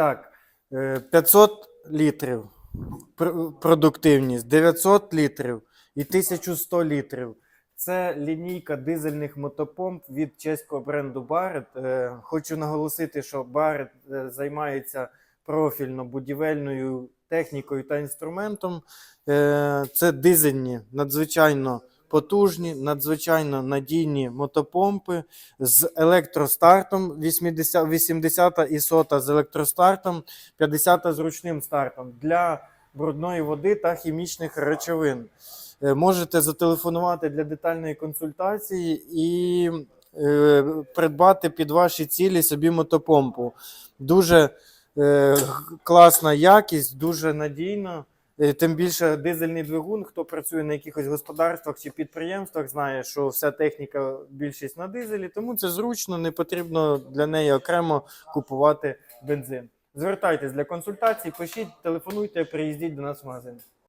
Так, е, 500 літрів продуктивність, 900 літрів і 1100 літрів. Це лінійка дизельних мотопомп від чеського бренду Barrett. Е, Хочу наголосити, що Barrett е, займається профільно будівельною технікою та інструментом. Е, Це дизельні, надзвичайно потужні, надзвичайно надійні мотопомпи з електростартом 80, 80 і 100 з електростартом, 50 з ручним стартом для брудної води та хімічних речовин. Е, Можете зателефонувати для детальної консультації і е, придбати під ваші цілі собі мотопомпу. Дуже е, класна якість, дуже надійно. Е, Тим більше дизельний двигун, хто працює на якихось господарствах чи підприємствах, знає, що вся техніка більшість на дизелі, тому це зручно, не потрібно для неї окремо купувати бензин. Звертайтесь для консультацій, пишіть, телефонуйте, приїздіть до нас в магазин.